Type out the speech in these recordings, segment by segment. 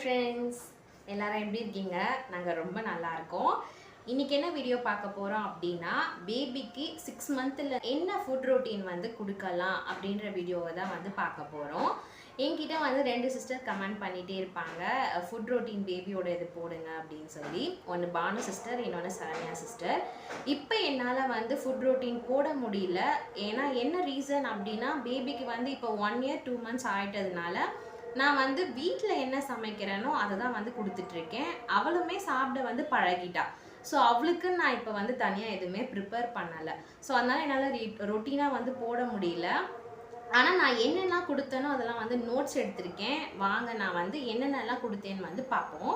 Friends எல்லாரும் எப்படி இருக்கீங்க? நாங்கள் ரொம்ப நல்லா இருக்கோம். இன்னைக்கு என்ன வீடியோ பார்க்க போகிறோம் அப்படின்னா பேபிக்கு சிக்ஸ் மந்த்தில் என்ன ஃபுட் ரொட்டீன் வந்து கொடுக்கலாம் அப்படின்ற வீடியோவை தான் வந்து பார்க்க போகிறோம் என்கிட்ட வந்து ரெண்டு சிஸ்டர் கமெண்ட் பண்ணிகிட்டே இருப்பாங்க. ஃபுட் ரொட்டீன் பேபியோட இது போடுங்க அப்படின்னு சொல்லி. ஒன்று பானு சிஸ்டர் இன்னொன்று சரண்யா சிஸ்டர் இப்போ என்னால் வந்து ஃபுட் ரொட்டீன் போட முடியல. ஏன்னா என்ன ரீசன் அப்படின்னா பேபிக்கு வந்து இப்போ ஒன் இயர் டூ மந்த்ஸ் ஆகிட்டதுனால நான் வந்து வீட்டில் என்ன சமைக்கிறேனோ அதை தான் வந்து கொடுத்துட்ருக்கேன். அவளுமே சாப்பிட வந்து பழகிட்டா. ஸோ அவளுக்கு நான் இப்போ வந்து தனியாக எதுவுமே ப்ரிப்பேர் பண்ணலை. ஸோ அதனால் என்னால் ரொட்டீனாக வந்து போட முடியல. ஆனால் நான் என்னென்ன கொடுத்தேனோ அதெல்லாம் வந்து நோட்ஸ் எடுத்திருக்கேன். வாங்க நான் வந்து என்னென்னலாம் கொடுத்தேன்னு வந்து பார்ப்போம்.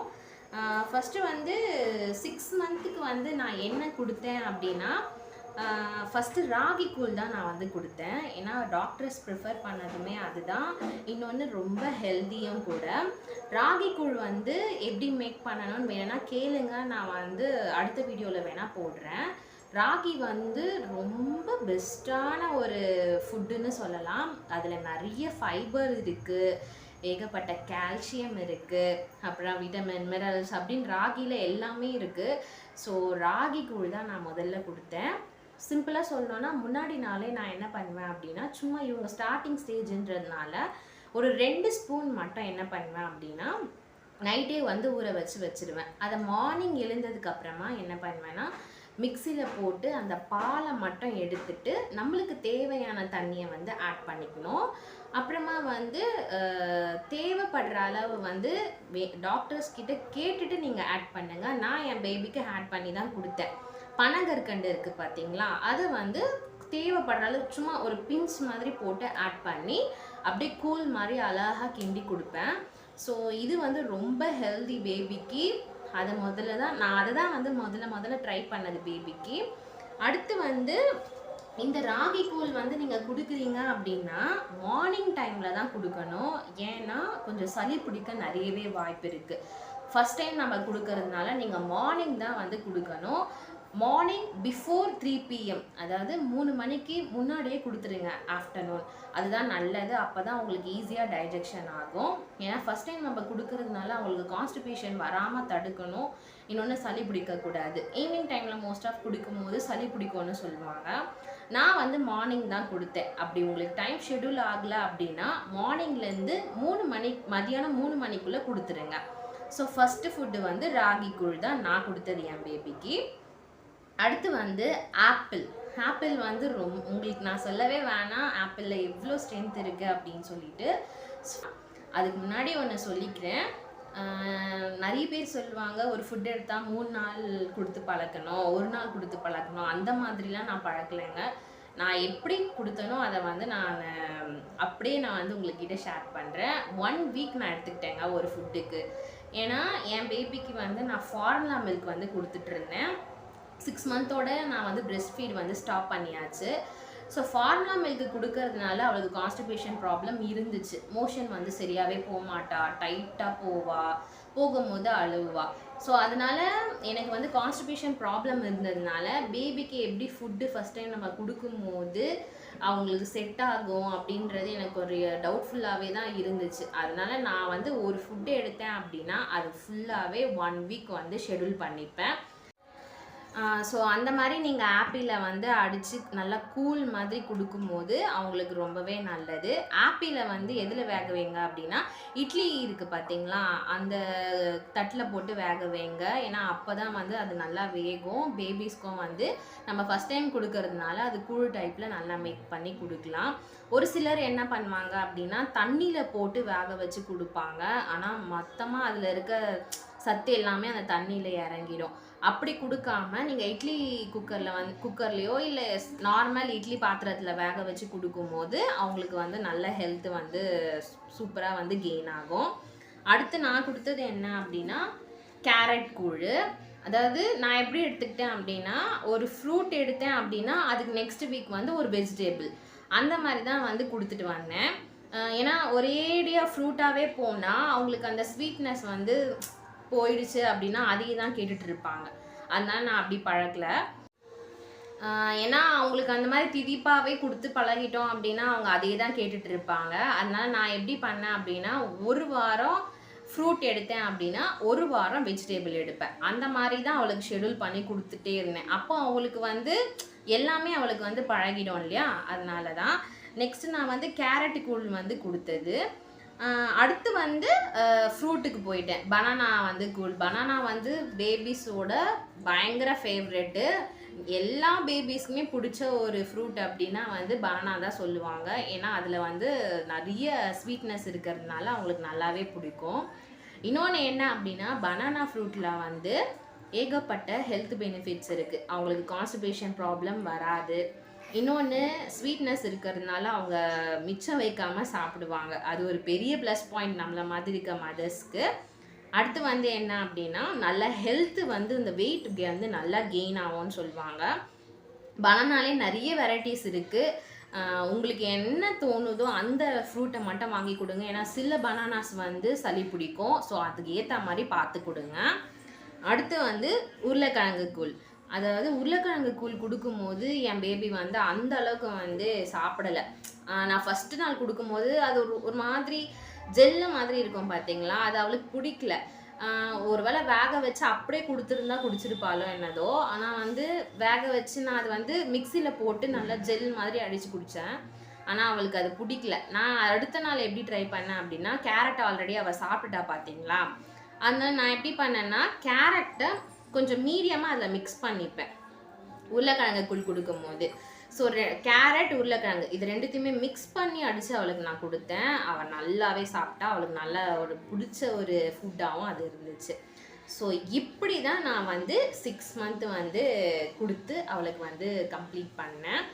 ஃபஸ்ட்டு வந்து சிக்ஸ் மந்த்துக்கு வந்து நான் என்ன கொடுத்தேன் அப்படின்னா ஃபஸ்ட்டு ராகி கூழ் தான் நான் வந்து கொடுத்தேன். ஏன்னா டாக்டர்ஸ் ப்ரிஃபர் பண்ணதுமே அதுதான். இன்னொன்று ரொம்ப ஹெல்த்தியும் கூட. ராகி கூழ் வந்து எப்படி மேக் பண்ணணும்னு வேணா கேளுங்க. நான் வந்து அடுத்த வீடியோவில் வேணால் போடுறேன். ராகி வந்து ரொம்ப பெஸ்ட்டான ஒரு ஃபுட்டுன்னு சொல்லலாம். அதில் நிறைய ஃபைபர் இருக்குது ஏகப்பட்ட கால்சியம் இருக்குது அப்புறம் விட்டமின் மினரல்ஸ் அப்படின்னு ராகியில் எல்லாமே இருக்குது ஸோ ராகி கூழ் தான் நான் முதல்ல கொடுத்தேன். சிம்பிளாக சொல்லணும்னா முன்னாடி நாளே நான் என்ன பண்ணுவேன் அப்படின்னா சும்மா இவங்க ஸ்டார்டிங் ஸ்டேஜ்ன்றதுனால ஒரு ரெண்டு ஸ்பூன் மட்டும் என்ன பண்ணுவேன் அப்படின்னா நைட்டே வந்து ஊற வச்சு வச்சுருவேன். அதை மார்னிங் எழுந்ததுக்கப்புறமா என்ன பண்ணுவேன்னா மிக்சியில் போட்டு அந்த பாலை மட்டும் எடுத்துட்டு நம்மளுக்கு தேவையான தண்ணியை வந்து ஆட் பண்ணிக்கணும். அப்புறமா வந்து தேவைப்படுற அளவு வந்து டாக்டர்ஸ் கிட்ட கேட்டுட்டு நீங்கள் ஆட் பண்ணுங்கள் நான் என் பேபிக்கு ஆட் பண்ணி தான் கொடுத்தேன். பனங்கற்கண்டு இருக்குது பார்த்தீங்களா அது வந்து தேவைப்படுற அளவு சும்மா ஒரு பிஞ்ச் மாதிரி போட்டு ஆட் பண்ணி அப்படியே கூல் மாதிரி அழகாக கிண்டி கொடுப்பேன். ஸோ இது வந்து ரொம்ப ஹெல்தி பேபிக்கு அதை முதல்ல தான் நான் அதை தான் வந்து முதல்ல முதல்ல ட்ரை பண்ணது பேபிக்கு அடுத்து வந்து இந்த ராகி கூழ் வந்து நீங்கள் கொடுக்குறீங்க அப்படின்னா மார்னிங் டைமில் தான் கொடுக்கணும். ஏன்னா கொஞ்சம் சளி பிடிக்க நிறையவே வாய்ப்பு இருக்குது ஃபஸ்ட் டைம் நம்ம கொடுக்கறதுனால நீங்கள் மார்னிங் தான் வந்து கொடுக்கணும். மார்னிங் பிஃபோர் த்ரீ பிஎம் அதாவது மூணு மணிக்கு முன்னாடியே கொடுத்துருங்க ஆஃப்டர்நூன் அதுதான் நல்லது. அப்போ தான் உங்களுக்கு ஈஸியாக டைஜெக்ஷன் ஆகும். ஏன்னா ஃபஸ்ட் டைம் நம்ம கொடுக்கறதுனால அவங்களுக்கு கான்ஸ்டிபேஷன் வராமல் தடுக்கணும். இன்னொன்று சளி பிடிக்கக்கூடாது. ஈவினிங் டைமில் மோஸ்ட் ஆஃப் கொடுக்கும்போது சளி பிடிக்கும்னு சொல்லுவாங்க. நான் வந்து மார்னிங் தான் கொடுத்தேன். அப்படி உங்களுக்கு டைம் ஷெடியூல் ஆகலை அப்படின்னா மார்னிங்லேருந்து மூணு மணி மதியானம் மூணு மணிக்குள்ளே கொடுத்துருங்க. ஸோ ஃபஸ்ட்டு ஃபுட்டு வந்து ராகி கூழ் தான் நான் கொடுத்தது என் பேபிக்கு அடுத்து வந்து ஆப்பிள். ஆப்பிள் வந்து ரொம்ப உங்களுக்கு நான் சொல்லவே வேணாம். ஆப்பிளில் எவ்வளோ ஸ்ட்ரென்த் இருக்குது அப்படின்னு சொல்லிட்டு. அதுக்கு முன்னாடி ஒன்று சொல்லிக்கிறேன். நிறைய பேர் சொல்லுவாங்க ஒரு ஃபுட் எடுத்தால் மூணு நாள் கொடுத்து பழக்கணும் ஒரு நாள் கொடுத்து பழக்கணும். அந்த மாதிரிலாம் நான் பழக்கலைங்க. நான் எப்படி கொடுத்தனோ அதை வந்து நான் அப்படியே நான் வந்து உங்கள்கிட்ட ஷேர் பண்ணுறேன் ஒன் வீக் நான் எடுத்துக்கிட்டேங்க ஒரு ஃபுட்டுக்கு ஏன்னா என் பேபிக்கு வந்து நான் ஃபார்முலா மில்க் வந்து கொடுத்துட்ருந்தேன் சிக்ஸ் மந்தோட நான் வந்து பிரெஸ்ட் ஃபீட் வந்து ஸ்டாப் பண்ணியாச்சு. ஸோ ஃபார்முலா மில்க்கு கொடுக்கறதுனால அவளுக்கு கான்ஸ்டிபேஷன் ப்ராப்ளம் இருந்துச்சு. மோஷன் வந்து சரியாகவே போக மாட்டா டைட்டாக போவா போகும்போது அழுவா. ஸோ அதனால் எனக்கு வந்து கான்ஸ்டிபேஷன் ப்ராப்ளம் இருந்ததுனால பேபிக்கு எப்படி ஃபுட்டு ஃபஸ்ட் டைம் நம்ம கொடுக்கும்போது அவங்களுக்கு செட் ஆகும் அப்படின்றது எனக்கு ஒரு டவுட்ஃபுல்லாகவே தான் இருந்துச்சு. அதனால் நான் வந்து ஒரு ஃபுட்டு எடுத்தேன் அப்படின்னா அது ஃபுல்லாகவே ஒன் வீக் வந்து ஷெடியூல் பண்ணிப்பேன். ஸோ அந்த மாதிரி நீங்கள் ஆப்பிளில் வந்து அடித்து நல்லா கூல் மாதிரி கொடுக்கும்போது அவங்களுக்கு ரொம்பவே நல்லது. ஆப்பிளை வந்து எதில் வேக வைங்க அப்படின்னா இட்லி இருக்குது பார்த்தீங்களா அந்த தட்டில் போட்டு வேக வைங்க. ஏன்னா அப்போ தான் வந்து அது நல்லா வேகும். பேபிஸ்க்கும் வந்து நம்ம ஃபஸ்ட் டைம் கொடுக்கறதுனால அது கூழ் டைப்பில் நல்லா மேக் பண்ணி கொடுக்கலாம். ஒரு சிலர் என்ன பண்ணுவாங்க அப்படின்னா தண்ணியில் போட்டு வேக வச்சு கொடுப்பாங்க. ஆனால் மொத்தமாக அதில் இருக்க சத்து எல்லாமே அந்த தண்ணியில் இறங்கிடும். அப்படி கொடுக்காம நீங்கள் இட்லி குக்கரில் வந்து குக்கர்லேயோ இல்லை நார்மல் இட்லி பாத்திரத்தில் வேக வச்சு கொடுக்கும்போது அவங்களுக்கு வந்து நல்ல ஹெல்த் வந்து சூப்பராக வந்து கெயின் ஆகும். அடுத்து நான் கொடுத்தது என்ன அப்படின்னா கேரட் கூழ். அதாவது நான் எப்படி எடுத்துக்கிட்டேன் அப்படின்னா ஒரு ஃப்ரூட் எடுத்தேன் அப்படின்னா அதுக்கு நெக்ஸ்ட் வீக் வந்து ஒரு வெஜிடேபிள் அந்த மாதிரி தான் வந்து கொடுத்துட்டு வந்தேன். ஏன்னா ஒரேடியாக ஃப்ரூட்டாகவே போனால் அவங்களுக்கு அந்த ஸ்வீட்னஸ் வந்து போயிடுச்சு அப்படின்னா அதையே தான் கேட்டுட்டு இருப்பாங்க. அதனால நான் அப்படி பழக்கல ஏன்னா அவங்களுக்கு அந்த மாதிரி திதிப்பாகவே கொடுத்து பழகிட்டோம் அப்படின்னா அவங்க அதே தான் கேட்டுட்டு இருப்பாங்க. அதனால நான் எப்படி பண்ணேன் அப்படின்னா ஒரு வாரம் ஃப்ரூட் எடுத்தேன் அப்படின்னா ஒரு வாரம் வெஜிடேபிள் எடுப்பேன். அந்த மாதிரி தான் அவளுக்கு ஷெடியூல் பண்ணி கொடுத்துட்டே இருந்தேன். அப்போ அவளுக்கு வந்து எல்லாமே அவளுக்கு வந்து பழகிடும் இல்லையா? அதனால தான். நெக்ஸ்ட் நான் வந்து கேரட் கூழ் வந்து கொடுத்தது. அடுத்து வந்து ஃப்ரூட்டுக்கு போயிட்டேன். பனானா வந்து கூழ் பனானா வந்து பேபிஸோட பயங்கர ஃபேவரெட்டு எல்லா பேபிஸ்க்குமே பிடிச்ச ஒரு ஃப்ரூட் அப்படின்னா வந்து பனானா தான் சொல்லுவாங்க. ஏன்னா அதில் வந்து நிறைய ஸ்வீட்னஸ் இருக்கிறதுனால அவங்களுக்கு நல்லாவே பிடிக்கும். இன்னொன்று என்ன அப்படின்னா பனானா ஃப்ரூட்டில் வந்து ஏகப்பட்ட ஹெல்த் பெனிஃபிட்ஸ் இருக்குது அவங்களுக்கு கான்ஸ்டிபேஷன் ப்ராப்ளம் வராது. இன்னொன்று ஸ்வீட்னஸ் இருக்கிறதுனால அவங்க மிச்சம் வைக்காமல் சாப்பிடுவாங்க. அது ஒரு பெரிய ப்ளஸ் பாயிண்ட் நம்மளை மாதிரி இருக்க மதர்ஸ்க்கு அடுத்து வந்து என்ன அப்படின்னா நல்ல ஹெல்த்து வந்து இந்த வெயிட் வந்து நல்லா கெயின் ஆகும்னு சொல்லுவாங்க. பனானாலே நிறைய வெரைட்டிஸ் இருக்குது உங்களுக்கு என்ன தோணுதோ அந்த ஃப்ரூட்டை மட்டும் வாங்கி கொடுங்க. ஏன்னா சில பனானாஸ் வந்து சளி பிடிக்கும். ஸோ அதுக்கு ஏற்ற மாதிரி பார்த்து கொடுங்க. அடுத்து வந்து உருளைக்கிழங்கு கூழ். அதாவது உருளைக்கிழங்கு கூழ் கொடுக்கும்போது என் பேபி வந்து அந்த அளவுக்கு வந்து சாப்பிடலை. நான் ஃபஸ்ட்டு நாள் கொடுக்கும்போது அது ஒரு ஒரு மாதிரி ஜெல்லு மாதிரி இருக்கும் பார்த்தீங்களா அது அவளுக்கு பிடிக்கல. ஒருவேளை வேக வச்சு அப்படியே கொடுத்துருந்தா குடிச்சிருப்பாளோ என்னதோ. ஆனால் வந்து வேக வச்சு நான் அது வந்து மிக்சியில் போட்டு நல்லா ஜெல் மாதிரி அடித்து குடித்தேன் ஆனால் அவளுக்கு அது பிடிக்கல. நான் அடுத்த நாள் எப்படி ட்ரை பண்ணேன் அப்படின்னா கேரட் ஆல்ரெடி அவள் சாப்பிட்டா பார்த்தீங்களா அதனால நான் எப்படி பண்ணேன்னா கேரட்டை கொஞ்சம் மீடியமாக அதில் மிக்ஸ் பண்ணிப்பேன். உருளைக்கிழங்கு கூழ் கொடுக்கும்போது. ஸோ கேரட் உருளைக்கிழங்கு இது ரெண்டுத்தையுமே மிக்ஸ் பண்ணி அடித்து அவளுக்கு நான் கொடுத்தேன். அவள் நல்லாவே சாப்பிட்டா அவளுக்கு நல்ல ஒரு பிடிச்ச ஒரு ஃபுட்டாகவும் அது இருந்துச்சு. ஸோ இப்படி தான் நான் வந்து சிக்ஸ் மந்த் வந்து கொடுத்து அவளுக்கு வந்து கம்ப்ளீட் பண்ணேன்.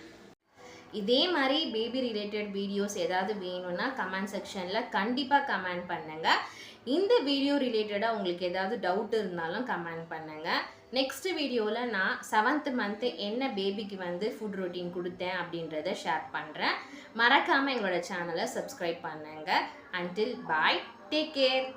இதே மாதிரி பேபி ரிலேட்டட் வீடியோஸ் ஏதாவது வேணும்னா கமெண்ட் செக்ஷனில் கண்டிப்பாக கமெண்ட் பண்ணுங்கள் இந்த வீடியோ ரிலேட்டடாக உங்களுக்கு ஏதாவது டவுட் இருந்தாலும் கமெண்ட் பண்ணுங்கள் நெக்ஸ்ட் வீடியோவில் நான் செவன்த் மந்த்து என்ன பேபிக்கு வந்து ஃபுட் ரொட்டீன் கொடுத்தேன் அப்படின்றத ஷேர் பண்ணுறேன் மறக்காமல் எங்களோட சேனலை சப்ஸ்கிரைப் பண்ணுங்கள் அன்டில் பாய் டேக் கேர்